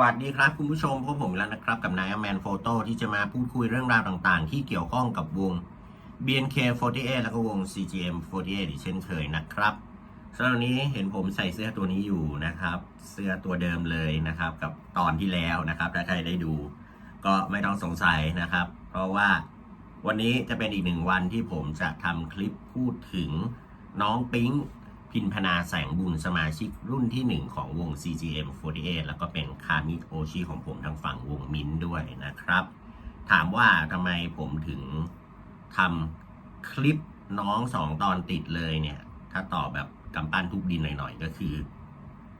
วัสดีครับคุณผู้ชมพบผมแล้วนะครับกับนายแมนโฟโต้ที่จะมาพูดคุยเรื่องราวต่างๆ ที่เกี่ยวข้องกับวง BNK48 แล้วก็วง CGM48 อีกเช่นเคยนะครับสำหรับนนี้เห็นผมใส่เสื้อตัวนี้อยู่นะครับ เสื้อตัวเดิมเลยนะครับ กับตอนที่แล้วนะครับถ้าใครได้ดู ก็ไม่ต้องสงสัยนะครับ เพราะว่าวันนี้จะเป็นอีกหนึ่งวันที่ผมจะทำคลิปพูดถึงน้องปิ๊ง พินพนาแสงบุญสมาชิกรุ่นที่ 1 ของวง CGM48 แล้วก็เป็นคามิโอชิของผมทางฝั่งวงมินด้วยนะครับ ถามว่าทำไมผมถึงทำคลิปน้องสองตอนติดเลยเนี่ย ถ้าตอบแบบกำปั้นทุบดินหน่อยๆ ก็คือ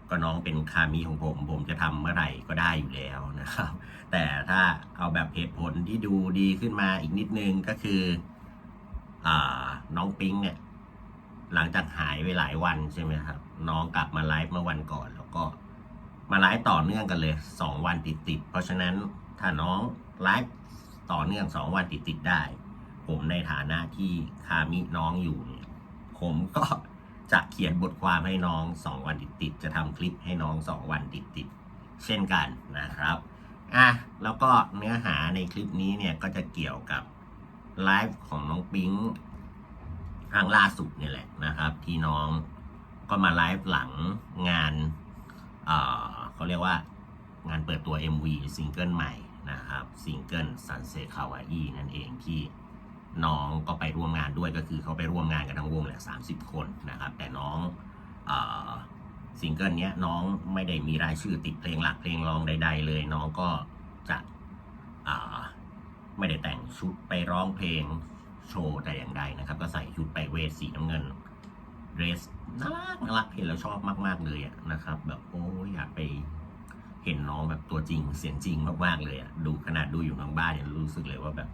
ก็น้องเป็นคามิของผม ผมจะทำเมื่อไหร่ก็ได้อยู่แล้วนะครับ แต่ถ้าเอาแบบเหตุผลที่ดูดีขึ้นมาอีกนิดนึงก็คืออ่าน้องปิงเนี่ย หลังจากหายไปหลายวันใช่ไหมครับ น้องกลับมาไลฟ์เมื่อวันก่อน แล้วก็มาไลฟ์ต่อเนื่องกันเลยสองวันติดๆเพราะฉะนั้นถ้าน้องไลฟ์ต่อเนื่องสองวันติดๆได้ ผมในฐานะที่คามิน้องอยู่เนี่ยผมก็จะเขียนบทความให้น้องสองวันติดๆจะทำคลิปให้น้องสองวันติดๆเช่นกันนะครับอะแล้วก็เนื้อหาในคลิปนี้เนี่ยก็จะเกี่ยวกับไลฟ์ของน้องปิ๊ง ครั้งล่าสุดนี่แหละนะครับ ที่น้องก็มาไลฟ์หลังงานเเขาเรียกว่างานเปิดตัว MV ซิงเกิลใหม่นะครับซิงเกิล Sunset Kawaii นั่นเองที่น้องก็ไปร่วมงานด้วยก็คือเขาไปร่วมงานกันทั้งวงแหละ30คนนะครับ แต่น้องซิงเกิลเนี้ยน้องไม่ได้มีรายชื่อติดเพลงหลักเพลงรองใด ๆ เลย น้องก็จะไม่ได้แต่งชุดไปร้องเพลง โชว์แต่อย่างใดนะครับ ก็ใส่ชุดไปเวทสีน้ำเงินเดรสน่ารักน่ารักเห็นแล้วชอบมาก ๆเลยอะนะครับ แบบโอ้อยากไปเห็นน้องแบบตัวจริงเสียงจริงมากๆเลยอะดูขนาดดูอยู่ทางบ้านเนี่ยรู้สึกเลยว่าแบบ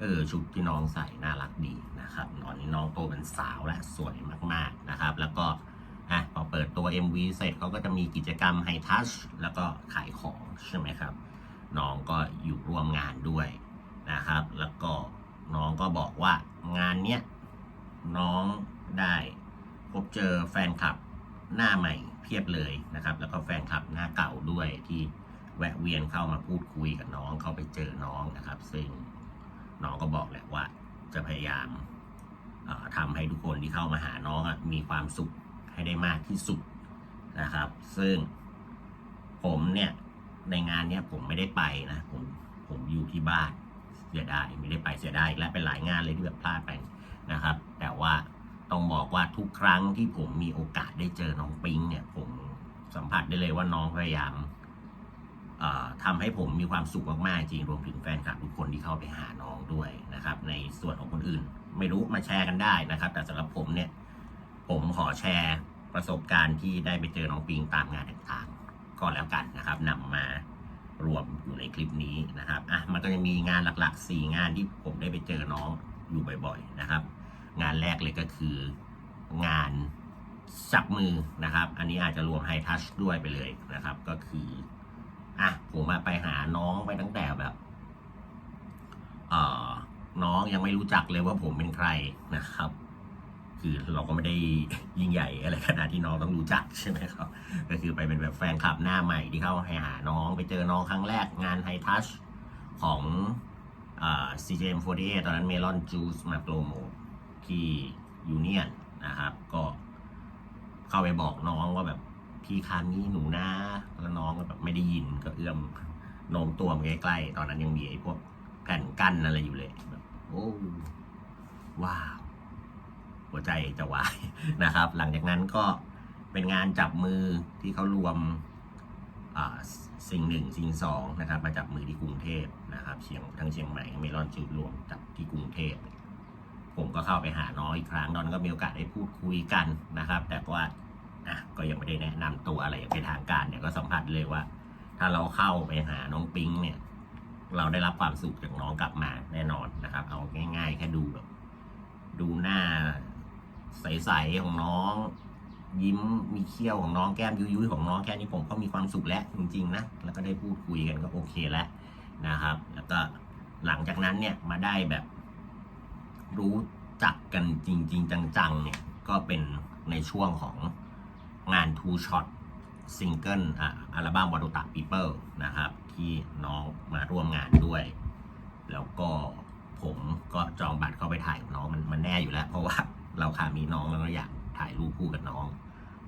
เออชุดที่น้องใส่น่ารักดีนะครับตอนนี้น้องโตเป็นสาวและสวยมากๆนะครับ แล้วก็อะพอเปิดตัว MV เสร็จเขาก็จะมีกิจกรรมให้ทัชแล้วก็ขายของใช่ไหมครับ น้องก็อยู่ร่วมงานด้วยนะครับ แล้วก็ น้องก็บอกว่างานเนี้ยน้องได้พบเจอแฟนคลับหน้าใหม่เพียบเลยนะครับ แล้วก็แฟนคลับหน้าเก่าด้วยที่แวะเวียนเข้ามาพูดคุยกับน้องเข้าไปเจอน้องนะครับ ซึ่งน้องก็บอกแหละว่าจะพยายามเอ่อทำให้ทุกคนที่เข้ามาหาน้องมีความสุขให้ได้มากที่สุดนะครับ ซึ่งผมเนี่ยในงานเนี้ยผมไม่ได้ไปนะผมผมอยู่ที่บ้าน เสียดายไม่ได้ไปเสียดายอีกและเป็นหลายงานเลยที่แบบพลาดไปนะครับ แต่ว่าต้องบอกว่าทุกครั้งที่ผมมีโอกาสได้เจอน้องปิงเนี่ย ผมสัมผัสได้เลยว่าน้องพยายามเอ่อทำให้ผมมีความสุขมากๆจริงรวมถึงแฟนคลับทุกคนที่เข้าไปหาน้องด้วยนะครับ ในส่วนของคนอื่น ไม่รู้มาแชร์กันได้นะครับ แต่สำหรับผมเนี่ย ผมขอแชร์ประสบการณ์ที่ได้ไปเจอน้องปิงตามงานต่างๆก็แล้วกันนะครับนำมา รวมอยู่ในคลิปนี้นะครับอะมันก็จะมีงานหลักๆ 4 งานที่ผมได้ไปเจอน้องอยู่บ่อยๆนะครับ งานแรกเลยก็คืองานจับมือนะครับ อันนี้อาจจะรวมไฮทัชด้วยไปเลยนะครับ ก็คืออะผมมาไปหาน้องไปตั้งแต่แบบเอ่อน้องยังไม่รู้จักเลยว่าผมเป็นใครนะครับ คือเราก็ไม่ได้ยิ่งใหญ่อะไรขนาดที่น้องต้องรู้จักใช่ไหมครับ ก็คือไปเป็นแบบแฟนคลับหน้าใหม่ที่เข้าให้หาน้องไปเจอน้องครั้งแรกงานไฮทัชของอ่า CJM48 ตอนนั้นเมลอนจูสมาโปรโมทที่ยูเนียนนะครับ ก็เข้าไปบอกน้องว่าแบบพี่คามีหนูนะแล้วน้องก็แบบไม่ได้ยินก็เอื้อมโน้มตัวมาใกล้ๆ ตอนนั้นยังมีไอ้พวกแผ่นกั้นอะไรอยู่เลยแบบโอ้ว้าว หัวใจจะวายนะครับ หลังจากนั้นก็เป็นงานจับมือที่เขารวมสิ่งหนึ่งสิ่งสองนะครับ มาจับมือที่กรุงเทพนะครับเชียงทั้งเชียงใหม่เมลอนจุดรวมจับที่กรุงเทพผมก็เข้าไปหาน้องอีกครั้งตอนก็มีโอกาสได้พูดคุยกันนะครับ แต่ว่าอะก็ยังไม่ได้แนะนำตัวอะไรอย่างเป็นทางการเนี่ยก็สัมผัสเลยว่า ถ้าเราเข้าไปหาน้องปิงเนี่ย เราได้รับความสุขจากน้องกลับมาแน่นอนนะครับ เอาง่าย ๆ แค่ดูแบบดูหน้า ใสๆของน้อง ยิ้มมีเขี้ยวของน้องแก้มยุ้ยๆของน้องแค่นี้ผมก็มีความสุขแล้วจริงๆนะแล้วก็ได้พูดคุยกันก็โอเคแล้วนะครับ แล้วก็หลังจากนั้นเนี่ยมาได้แบบ รู้จักกันจริง ๆ จังๆเนี่ยก็เป็นในช่วงของงานทูช็อตซิงเกิลอะอัลบั้มวัตตะปีเปิลนะครับ ที่น้องมาร่วมงานด้วย แล้วก็ผมก็จองบัตรเข้าไปถ่ายกับน้องมันมันแน่อยู่แล้ว เพราะว่า เราคามีน้องแล้วก็อยากถ่ายรูปคู่กับน้อง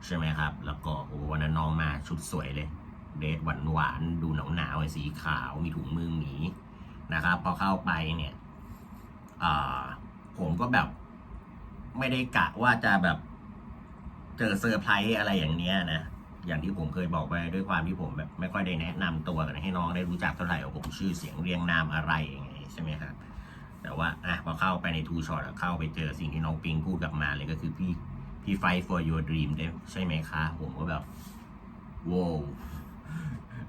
ใช่ไหมครับ แล้วก็โอ้วันนั้นน้องมาชุดสวยเลยเดทหวานหวานๆดูหนาวหนาวสีขาวมีถุงมือหมีนะครับ พอเข้าไปเนี่ยอผมก็แบบไม่ได้กะว่าจะแบบเจอเซอร์ไพรส์อะไรอย่างเนี้ยนะอย่างที่ผมเคยบอกไปด้วยความที่ผมแบบไม่ค่อยได้แนะนำตัวกันให้น้องได้รู้จักเท่าไหร่ว่าผมชื่อเสียงเรียงนามอะไรยังไงใช่ไหมครับ แต่ว่าอะพอเข้าไปในทูช็อตเข้าไปเจอสิ่งที่น้องปิงพูดกลับมาเลยก็คือพี่พี่ fight for your dream ได้ใช่ไหมคะ ผมก็แบบโว้ว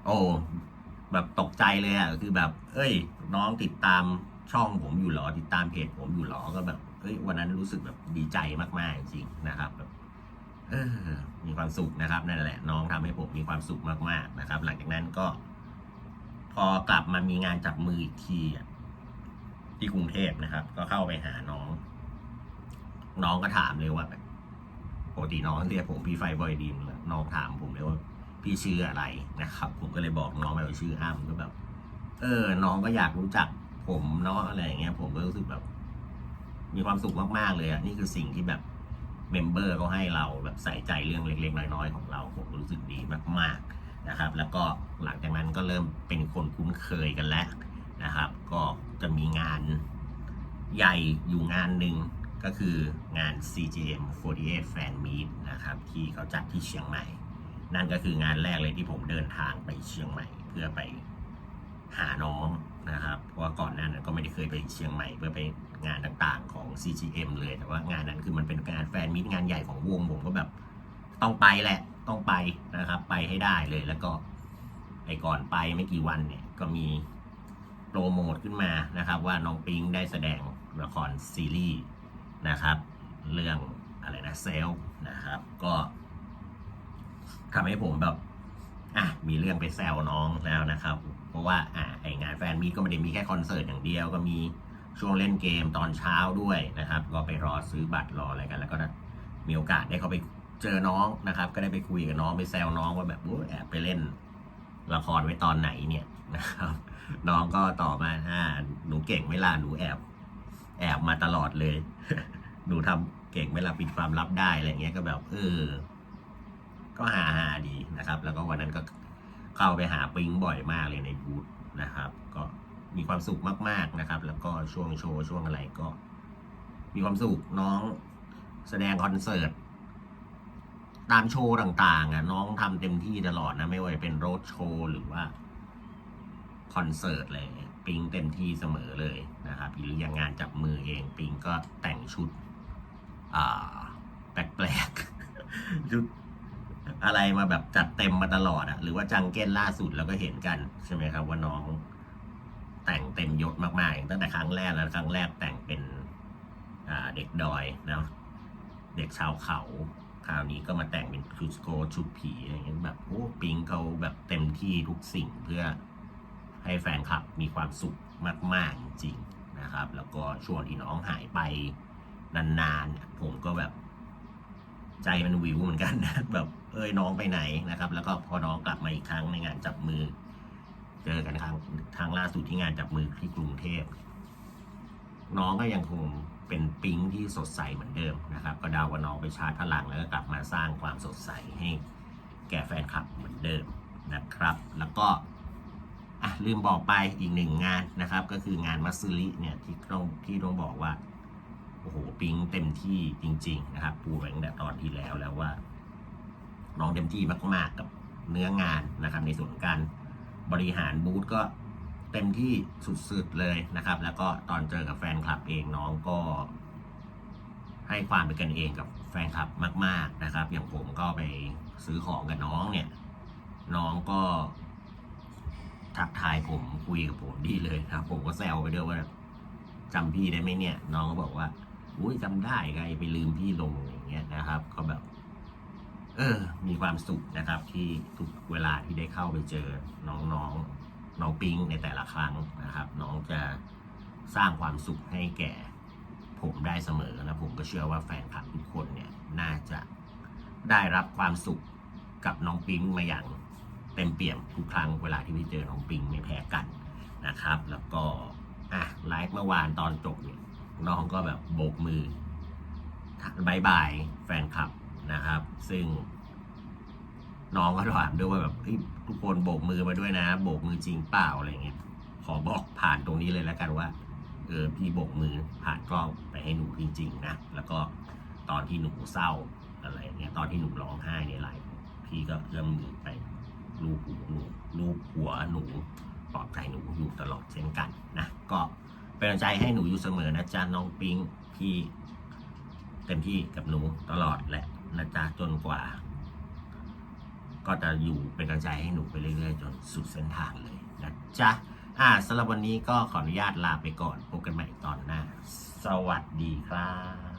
โอ้แบบตกใจเลยอะคือแบบ เอ้ย น้องติดตามช่องผมอยู่หรอ ติดตามเพจผมอยู่หรอก็แบบเอ้ยวันนั้นรู้สึกแบบดีใจมากๆจริงๆนะครับแบบเออมีความสุขนะครับนั่นแหละ น้องทำให้ผมมีความสุขมากๆนะครับ หลังจากนั้นก็ พอกลับมามีงานจับมืออีกทีอะ ที่กรุงเทพนะครับ ก็เข้าไปหาน้อง น้องก็ถามเลยว่าปกติน้องเรียกผมพี่ไฟบอยดีมน้องถามผมเลยว่าพี่ชื่ออะไรนะครับ ผมก็เลยบอกน้องไปว่าชื่ออ้ำก็แบบ เออ น้องก็อยากรู้จักผมเนาะอะไรอย่างเงี้ย ผมก็รู้สึกแบบ มีความสุขมากๆเลยอะนี่คือสิ่งที่แบบเมมเบอร์เขาให้เราแบบใส่ใจเรื่องเล็ก ๆ น้อยๆของเราผมรู้สึกดีมาก ๆนะครับ แล้วก็หลังจากนั้นก็เริ่มเป็นคนคุ้นเคยกันแล้ว นะครับ ก็จะมีงานใหญ่อยู่งานหนึ่งก็คืองาน CGM 48 Fan Meet นะครับ ที่เขาจัดที่เชียงใหม่ นั่นก็คืองานแรกเลยที่ผมเดินทางไปเชียงใหม่ เพื่อไปหาน้องนะครับ เพราะว่าก่อนหน้านั้นก็ไม่ได้เคยไปเชียงใหม่ เพื่อไปงานต่างๆของ CGM เลย แต่ว่างานนั้นคือมันเป็นงานแฟนมิตงานใหญ่ของวงผมก็แบบต้องไปแหละ ต้องไปนะครับ ไปให้ได้เลย แล้วก็ไอ้ก่อนไปไม่กี่วันเนี่ยก็มี โปรโมทขึ้นมานะครับ ว่าน้องปิงได้แสดงละครซีรีส์นะครับ เรื่องอะไรนะเซลนะครับ ก็ทำให้ผมแบบอะมีเรื่องไปแซวน้องแล้วนะครับ เพราะว่าอะไองานแฟนมีก็ไม่ได้มีแค่คอนเสิร์ตอย่างเดียวก็มีช่วงเล่นเกมตอนเช้าด้วยนะครับ ก็ไปรอซื้อบัตรรออะไรกัน แล้วก็มีโอกาสได้เข้าไปเจอน้องนะครับ ก็ได้ไปคุยกับน้องไปแซวน้องว่าแบบโอ้ยแอบไปเล่น ละครไว้ตอนไหนเนี่ยนะครับน้องก็ต่อมาอ่าหนูเก่งไม่ล่ะหนูแอบ แอบมาตลอดเลย หนูทำเก่งไม่ล่ะปิดความลับได้อะไรเงี้ยก็แบบเออ ก็ฮาฮาดีนะครับ แล้วก็วันนั้นก็เข้าไปหาปิงบ่อยมากเลยในบูธนะครับ ก็มีความสุขมาก ๆนะครับ แล้วก็ช่วงโชว์ช่วงอะไรก็ มีความสุขน้องแสดงคอนเสิร์ต ตามโชว์ต่างๆอะน้องทำเต็มที่ตลอดนะ ไม่ว่าจะเป็นโรดโชว์หรือว่าคอนเสิร์ตเงี้ยปิงเต็มที่เสมอเลยนะครับหรืออย่างงานจับมือเองปิงก็แต่งชุดอ่าแปลกๆชุดอะไรมาแบบจัดเต็มมาตลอดอะหรือว่าจังเก้นล่าสุดเราก็เห็นกันใช่ไหมครับว่าน้องแต่งเต็มยศมากๆอย่างตั้งแต่ครั้งแรกแล้วครั้งแรกแต่งเป็นเด็กดอยนะเด็กชาวเขา คราวนี้ก็มาแต่งเป็นชุดโกชุดผีอะไรเงี้ยแบบโอ้ปิงเขาแบบเต็มที่ทุกสิ่งเพื่อให้แฟนคลับมีความสุขมาก ๆ จริงๆนะครับ แล้วก็ช่วงที่น้องหายไปนานๆเนี่ยผมก็แบบใจมันวิวเหมือนกันนะแบบเอ้ยน้องไปไหนนะครับ แล้วก็พอน้องกลับมาอีกครั้งในงานจับมือ เจอกันครั้งทางล่าสุดที่งานจับมือที่กรุงเทพน้องก็ยังคง เป็นปิ๊งที่สดใสเหมือนเดิมนะครับ ก็ดาว่าน้องไปชาร์จพลังแล้วก็กลับมาสร้างความสดใสให้แก่แฟนคลับเหมือนเดิมนะครับ แล้วก็อะลืมบอกไปอีกหนึ่งงานนะครับ ก็คืองานมัสซิลิเนี่ยที่ต้องที่ต้องบอกว่าโอ้โหปิงเต็มที่จริง ๆ นะครับ ปูไว้ตั้งแต่ตอนที่แล้วแล้วว่า น้องเต็มที่มากๆกับเนื้องานนะครับ ในส่วนการบริหารบูธก็ เต็มที่สุดๆเลยนะครับ แล้วก็ตอนเจอกับแฟนคลับเองน้องก็ ให้ความเป็นกันเองกับแฟนคลับมาก ๆนะครับ อย่างผมก็ไปซื้อของกับน้องเนี่ย น้องก็ทักทายผมคุยกับผมดีเลยครับ ผมก็แซวไปด้วยว่าจำพี่ได้ไหมเนี่ย น้องก็บอกว่าอุ้ยจำได้ไงไปลืมพี่ลงอย่างเงี้ยนะครับ ก็แบบ เออ มีความสุขนะครับ ที่ทุกเวลาที่ได้เข้าไปเจอน้องๆ น้องปิงในแต่ละครั้งนะครับ น้องจะสร้างความสุขให้แก่ผมได้เสมอและผมก็เชื่อว่าแฟนคลับทุกคนเนี่ยน่าจะได้รับความสุขกับน้องปิงมาอย่างเต็มเปี่ยมทุกครั้งเวลาที่พี่เจอน้องปิงไม่แพ้กันนะครับ แล้วก็อะไลฟ์เมื่อวานตอนจบเนี่ยน้องก็แบบโบกมือบายบายแฟนคลับนะครับ ซึ่ง น้องก็ถามด้วยว่าแบบทุกคนโบกมือมาด้วยนะ โบกมือจริงเปล่าอะไรเงี้ยขอบอกผ่านตรงนี้เลยแล้วกันว่าเออพี่โบกมือผ่านกล้องไปให้หนูจริงๆนะแล้วก็ตอนที่หนูเศร้าอะไรเงี้ยตอนที่หนูร้องไห้ในไลฟ์พี่ก็เอื้อมมือไปลูบหูหนูลูบหัวหนูปลอบใจหนูอยู่ตลอดเช่นกันนะก็เป็นกำลังใจให้หนูอยู่เสมอนะจ๊ะน้องปิงพี่เต็มที่กับหนูตลอดแหละนะจ๊ะจนกว่า ก็จะอยู่เป็นกำลังใจให้หนูไปเรื่อยๆ จนสุดเส้นทางเลยนะจ๊ะอ่าสำหรับวันนี้ก็ขออนุญาตลาไปก่อนพบกันใหม่ตอนหน้า สวัสดีครับ